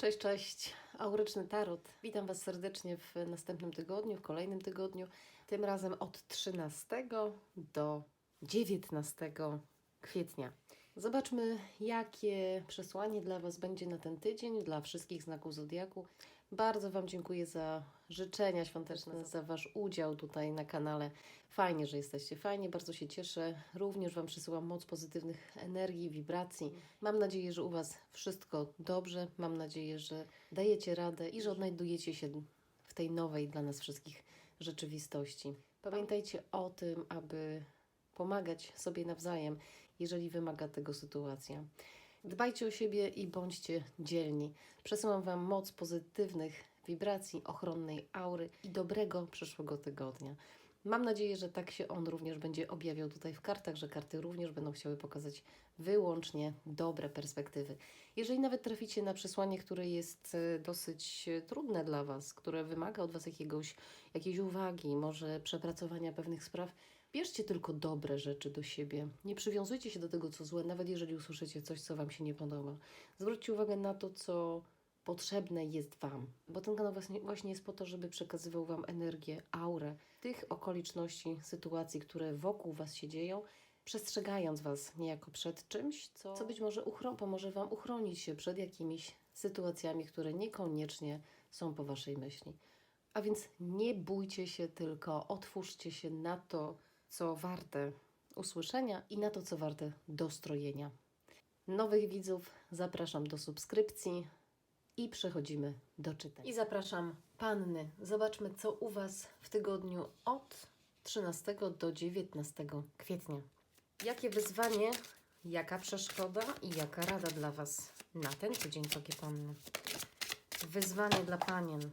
Cześć, cześć. Auryczny Tarot. Witam Was serdecznie w następnym tygodniu, w kolejnym tygodniu. Tym razem od 13 do 19 kwietnia. Zobaczmy, jakie przesłanie dla Was będzie na ten tydzień, dla wszystkich znaków Zodiaku. Bardzo Wam dziękuję za życzenia świąteczne, za Wasz udział tutaj na kanale. Fajnie, że jesteście, fajnie, bardzo się cieszę. Również Wam przysyłam moc pozytywnych energii, wibracji. Mam nadzieję, że u Was wszystko dobrze. Mam nadzieję, że dajecie radę i że odnajdujecie się w tej nowej dla nas wszystkich rzeczywistości. Pamiętajcie o tym, aby pomagać sobie nawzajem, jeżeli wymaga tego sytuacja. Dbajcie o siebie i bądźcie dzielni. Przesyłam Wam moc pozytywnych wibracji, ochronnej aury i dobrego przyszłego tygodnia. Mam nadzieję, że tak się on również będzie objawiał tutaj w kartach, że karty również będą chciały pokazać wyłącznie dobre perspektywy. Jeżeli nawet traficie na przesłanie, które jest e, dosyć e, trudne dla Was, które wymaga od Was jakiegoś, jakiejś uwagi, może przepracowania pewnych spraw, bierzcie tylko dobre rzeczy do siebie. Nie przywiązujcie się do tego, co złe, nawet jeżeli usłyszycie coś, co Wam się nie podoba. Zwróćcie uwagę na to, co potrzebne jest Wam, bo ten kanał właśnie, jest po to, żeby przekazywał Wam energię, aurę tych okoliczności, sytuacji, które wokół Was się dzieją, przestrzegając Was niejako przed czymś, co, co być może pomoże Wam uchronić się przed jakimiś sytuacjami, które niekoniecznie są po Waszej myśli. A więc nie bójcie się, tylko otwórzcie się na to, co warte usłyszenia i na to, co warte dostrojenia. Nowych widzów zapraszam do subskrypcji i przechodzimy do czytań. I zapraszam panny. Zobaczmy, co u Was w tygodniu od 13 do 19 kwietnia. Jakie wyzwanie, jaka przeszkoda i jaka rada dla Was na ten tydzień, drogie panny? Wyzwanie dla panien.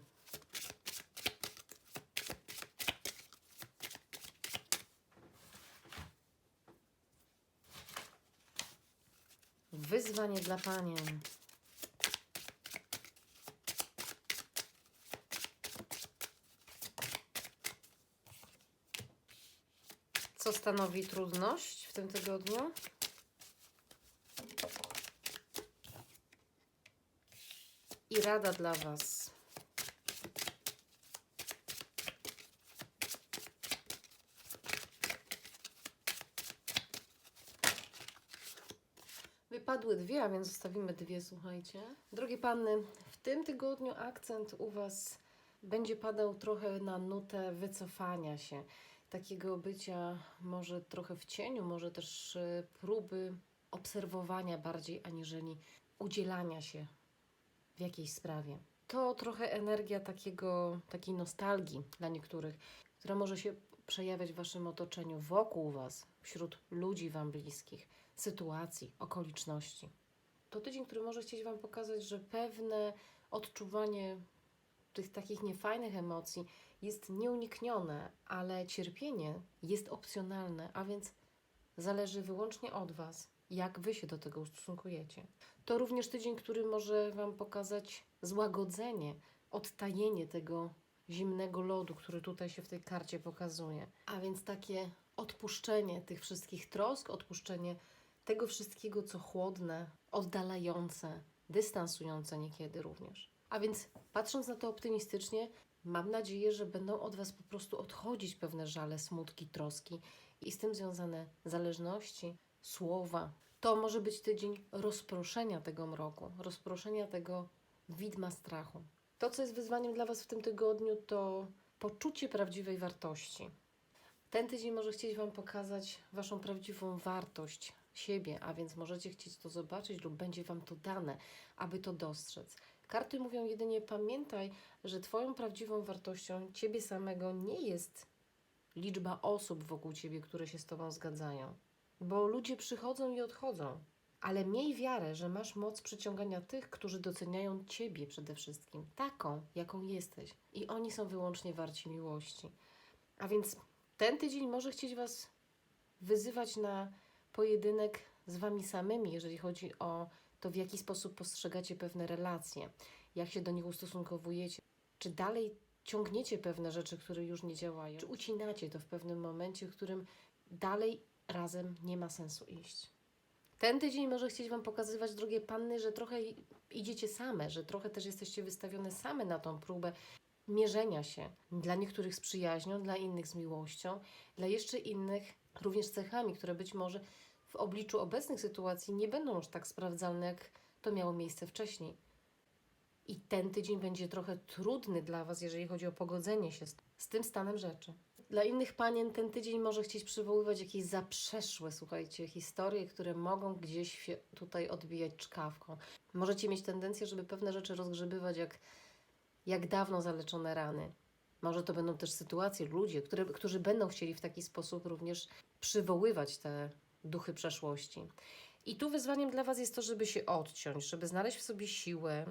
Wyzwanie dla panien. Co stanowi trudność w tym tygodniu? I rada dla Was. Wypadły dwie, a więc zostawimy dwie, słuchajcie. Drogie panny, w tym tygodniu akcent u Was będzie padał trochę na nutę wycofania się, takiego bycia może trochę w cieniu, może też e, próby obserwowania bardziej aniżeli udzielania się w jakiejś sprawie. To trochę energia takiego, takiej nostalgii dla niektórych, która może się przejawiać w Waszym otoczeniu, wokół Was, wśród ludzi Wam bliskich, sytuacji, okoliczności. To tydzień, który może chcieć Wam pokazać, że pewne odczuwanie tych takich niefajnych emocji jest nieuniknione, ale cierpienie jest opcjonalne, a więc zależy wyłącznie od Was, jak Wy się do tego ustosunkujecie. To również tydzień, który może Wam pokazać złagodzenie, odtajenie tego zimnego lodu, który tutaj się w tej karcie pokazuje. A więc takie odpuszczenie tych wszystkich trosk, odpuszczenie tego wszystkiego, co chłodne, oddalające, dystansujące niekiedy również. A więc patrząc na to optymistycznie, mam nadzieję, że będą od Was po prostu odchodzić pewne żale, smutki, troski i z tym związane zależności, słowa. To może być tydzień rozproszenia tego mroku, rozproszenia tego widma strachu. To, co jest wyzwaniem dla Was w tym tygodniu, to poczucie prawdziwej wartości. Ten tydzień może chcieć Wam pokazać Waszą prawdziwą wartość siebie, a więc możecie chcieć to zobaczyć lub będzie Wam to dane, aby to dostrzec. Karty mówią jedynie pamiętaj, że Twoją prawdziwą wartością Ciebie samego nie jest liczba osób wokół Ciebie, które się z Tobą zgadzają, bo ludzie przychodzą i odchodzą. Ale miej wiarę, że masz moc przyciągania tych, którzy doceniają Ciebie przede wszystkim, taką, jaką jesteś. I oni są wyłącznie warci miłości. A więc ten tydzień może chcieć Was wyzywać na pojedynek z Wami samymi, jeżeli chodzi o to, w jaki sposób postrzegacie pewne relacje, jak się do nich ustosunkowujecie, czy dalej ciągniecie pewne rzeczy, które już nie działają, czy ucinacie to w pewnym momencie, w którym dalej razem nie ma sensu iść. Ten tydzień może chcieć Wam pokazywać, drogie panny, że trochę idziecie same, że trochę też jesteście wystawione same na tą próbę mierzenia się. Dla niektórych z przyjaźnią, dla innych z miłością, dla jeszcze innych również cechami, które być może w obliczu obecnych sytuacji nie będą już tak sprawdzalne, jak to miało miejsce wcześniej. I ten tydzień będzie trochę trudny dla Was, jeżeli chodzi o pogodzenie się z, z tym stanem rzeczy. Dla innych panien ten tydzień może chcieć przywoływać jakieś zaprzeszłe, słuchajcie, historie, które mogą gdzieś tutaj odbijać czkawką. Możecie mieć tendencję, żeby pewne rzeczy rozgrzebywać jak, jak dawno zaleczone rany. Może to będą też sytuacje, ludzie, które, którzy będą chcieli w taki sposób również przywoływać te duchy przeszłości. I tu wyzwaniem dla Was jest to, żeby się odciąć, żeby znaleźć w sobie siłę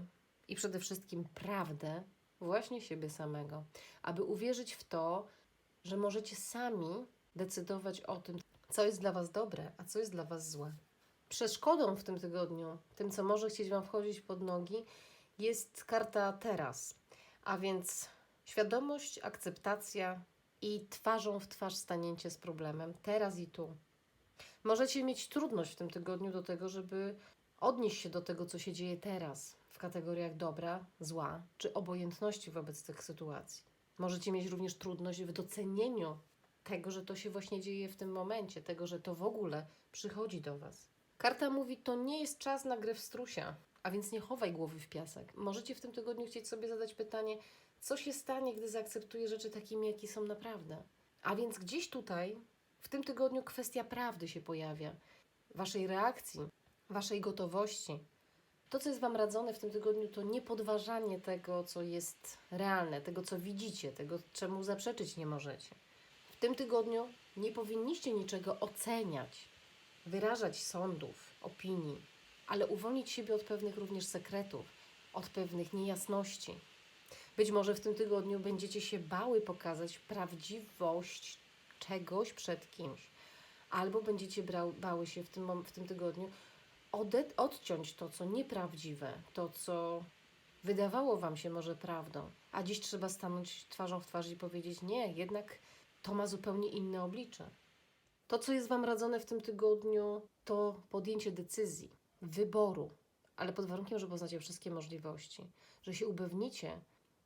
i przede wszystkim prawdę właśnie siebie samego, aby uwierzyć w to, że możecie sami decydować o tym, co jest dla Was dobre, a co jest dla Was złe. Przeszkodą w tym tygodniu, tym co może chcieć Wam wchodzić pod nogi, jest karta teraz, a więc świadomość, akceptacja i twarzą w twarz stanięcie z problemem teraz i tu. Możecie mieć trudność w tym tygodniu do tego, żeby odnieść się do tego, co się dzieje teraz w kategoriach dobra, zła czy obojętności wobec tych sytuacji. Możecie mieć również trudność w docenieniu tego, że to się właśnie dzieje w tym momencie, tego, że to w ogóle przychodzi do Was. Karta mówi, to nie jest czas na grę w strusia, a więc nie chowaj głowy w piasek. Możecie w tym tygodniu chcieć sobie zadać pytanie, co się stanie, gdy zaakceptuję rzeczy takimi, jakie są naprawdę. A więc gdzieś tutaj, w tym tygodniu, kwestia prawdy się pojawia, Waszej reakcji, Waszej gotowości. To, co jest Wam radzone w tym tygodniu, to nie podważanie tego, co jest realne, tego, co widzicie, tego, czemu zaprzeczyć nie możecie. W tym tygodniu nie powinniście niczego oceniać, wyrażać sądów, opinii, ale uwolnić siebie od pewnych również sekretów, od pewnych niejasności. Być może w tym tygodniu będziecie się bały pokazać prawdziwość czegoś przed kimś, albo będziecie brał, bały się w tym, w tym tygodniu ode- odciąć to, co nieprawdziwe, to, co wydawało Wam się może prawdą, a dziś trzeba stanąć twarzą w twarz i powiedzieć: Nie, jednak to ma zupełnie inne oblicze. To, co jest Wam radzone w tym tygodniu, to podjęcie decyzji, wyboru, ale pod warunkiem, że poznacie wszystkie możliwości, że się upewnicie,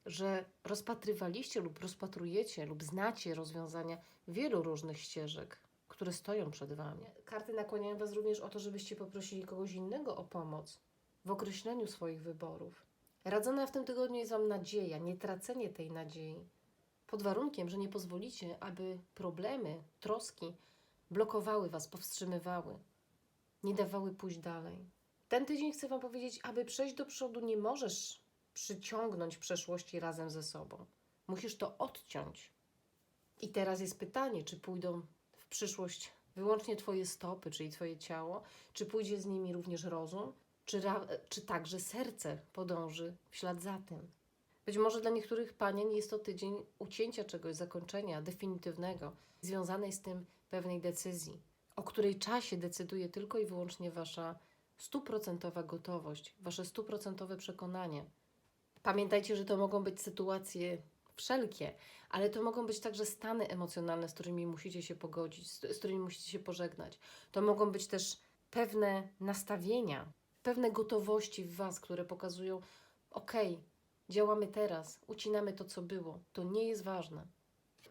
że rozpatrywaliście lub rozpatrujecie lub znacie rozwiązania wielu różnych ścieżek, które stoją przed Wami. Karty nakłaniają Was również o to, żebyście poprosili kogoś innego o pomoc w określeniu swoich wyborów. Radzona w tym tygodniu jest Wam nadzieja, nie tracenie tej nadziei, pod warunkiem, że nie pozwolicie, aby problemy, troski blokowały Was, powstrzymywały, nie dawały pójść dalej. Ten tydzień chcę Wam powiedzieć, aby przejść do przodu, nie możesz przyciągnąć przeszłości razem ze sobą. Musisz to odciąć. I teraz jest pytanie, czy pójdą w przyszłość wyłącznie Twoje stopy, czyli Twoje ciało, czy pójdzie z nimi również rozum, czy, czy także serce podąży w ślad za tym. Być może dla niektórych panien jest to tydzień ucięcia czegoś, zakończenia definitywnego, związanej z tym pewnej decyzji, o której czasie decyduje tylko i wyłącznie Wasza stuprocentowa gotowość, Wasze stuprocentowe przekonanie. Pamiętajcie, że to mogą być sytuacje wszelkie, ale to mogą być także stany emocjonalne, z którymi musicie się pogodzić, z, którymi musicie się pożegnać. To mogą być też pewne nastawienia, pewne gotowości w Was, które pokazują: OK, działamy teraz, ucinamy to, co było. To nie jest ważne.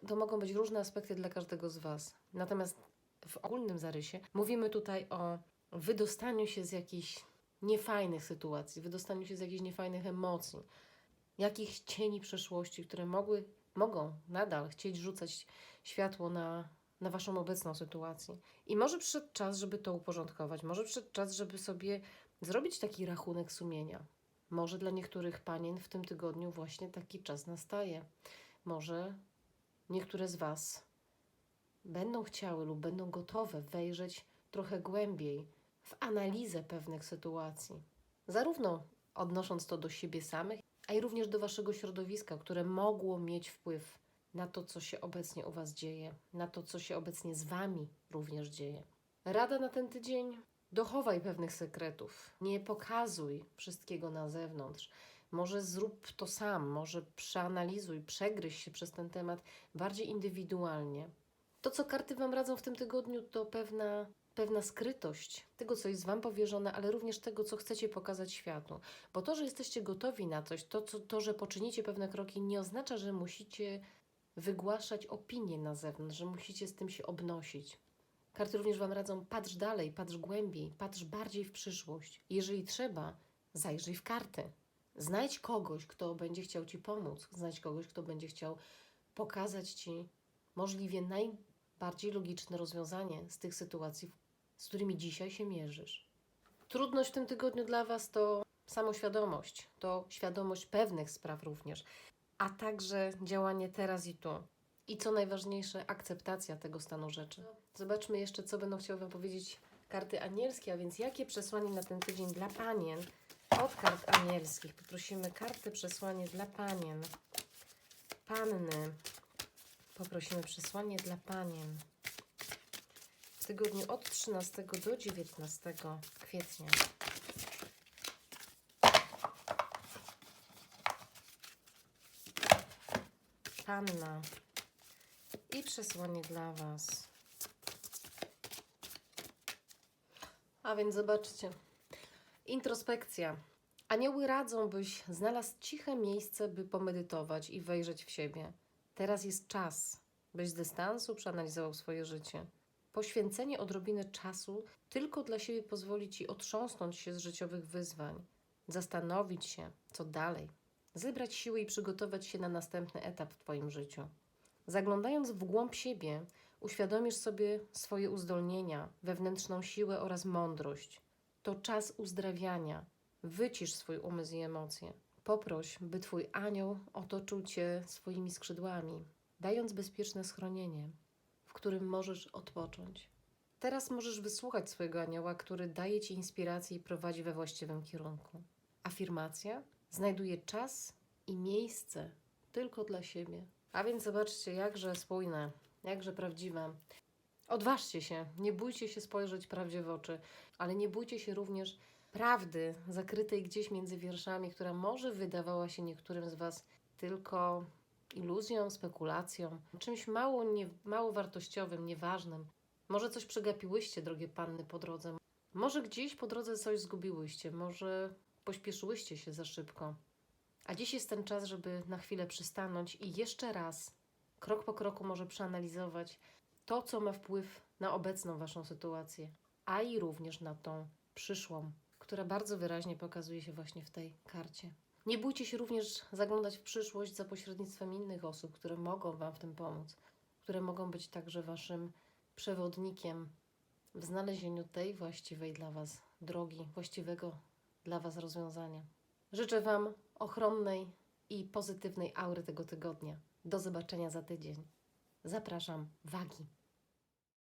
To mogą być różne aspekty dla każdego z Was. Natomiast w ogólnym zarysie mówimy tutaj o wydostaniu się z jakichś niefajnych sytuacji, wydostaniu się z jakichś niefajnych emocji, jakichś cieni przeszłości, które mogły, mogą nadal chcieć rzucać światło na, na Waszą obecną sytuację. I może przyszedł czas, żeby to uporządkować, może przyszedł czas, żeby sobie zrobić taki rachunek sumienia. Może dla niektórych panien w tym tygodniu właśnie taki czas nastaje. Może niektóre z Was będą chciały lub będą gotowe wejrzeć trochę głębiej w analizę pewnych sytuacji, zarówno odnosząc to do siebie samych, a i również do Waszego środowiska, które mogło mieć wpływ na to, co się obecnie u Was dzieje, na to, co się obecnie z Wami również dzieje. Rada na ten tydzień: dochowaj pewnych sekretów, nie pokazuj wszystkiego na zewnątrz. Może zrób to sam, może przeanalizuj, przegryź się przez ten temat bardziej indywidualnie. To, co karty Wam radzą w tym tygodniu, to pewna, pewna skrytość tego, co jest Wam powierzone, ale również tego, co chcecie pokazać światu. Bo to, że jesteście gotowi na coś, to, co, to że poczynicie pewne kroki, nie oznacza, że musicie wygłaszać opinie na zewnątrz, że musicie z tym się obnosić. Karty również Wam radzą, patrz dalej, patrz głębiej, patrz bardziej w przyszłość. Jeżeli trzeba, zajrzyj w karty. Znajdź kogoś, kto będzie chciał Ci pomóc, znajdź kogoś, kto będzie chciał pokazać Ci możliwie najbardziej logiczne rozwiązanie z tych sytuacji, z którymi dzisiaj się mierzysz. Trudność w tym tygodniu dla Was to samoświadomość, to świadomość pewnych spraw również, a także działanie teraz i tu. I co najważniejsze, akceptacja tego stanu rzeczy. Zobaczmy jeszcze, co będą chciały Wam powiedzieć karty anielskie, a więc jakie przesłanie na ten tydzień dla panien od kart anielskich. Poprosimy karty przesłanie dla panien. Panny. Poprosimy przesłanie dla panien. Tygodniu od 13 do 19 kwietnia. Panna. I przesłanie dla Was. A więc zobaczcie. Introspekcja. Anioły radzą, byś znalazł ciche miejsce, by pomedytować i wejrzeć w siebie. Teraz jest czas, byś z dystansu przeanalizował swoje życie. Poświęcenie odrobiny czasu tylko dla siebie pozwoli ci otrząsnąć się z życiowych wyzwań, zastanowić się, co dalej, zebrać siły i przygotować się na następny etap w Twoim życiu. Zaglądając w głąb siebie, uświadomisz sobie swoje uzdolnienia, wewnętrzną siłę oraz mądrość. To czas uzdrawiania. Wycisz swój umysł i emocje. Poproś, by Twój anioł otoczył Cię swoimi skrzydłami, dając bezpieczne schronienie, w którym możesz odpocząć. Teraz możesz wysłuchać swojego anioła, który daje Ci inspirację i prowadzi we właściwym kierunku. Afirmacja znajduje czas i miejsce tylko dla siebie. A więc zobaczcie, jakże spójne, jakże prawdziwe. Odważcie się, nie bójcie się spojrzeć prawdzie w oczy, ale nie bójcie się również prawdy zakrytej gdzieś między wierszami, która może wydawała się niektórym z Was tylko iluzją, spekulacją, czymś mało, nie, mało wartościowym, nieważnym. Może coś przegapiłyście, drogie panny, po drodze. Może gdzieś po drodze coś zgubiłyście, może pośpieszyłyście się za szybko. A dziś jest ten czas, żeby na chwilę przystanąć i jeszcze raz, krok po kroku, może przeanalizować to, co ma wpływ na obecną Waszą sytuację, a i również na tą przyszłą, która bardzo wyraźnie pokazuje się właśnie w tej karcie. Nie bójcie się również zaglądać w przyszłość za pośrednictwem innych osób, które mogą Wam w tym pomóc, które mogą być także Waszym przewodnikiem w znalezieniu tej właściwej dla Was drogi, właściwego dla Was rozwiązania. Życzę Wam ochronnej i pozytywnej aury tego tygodnia. Do zobaczenia za tydzień. Zapraszam, wagi.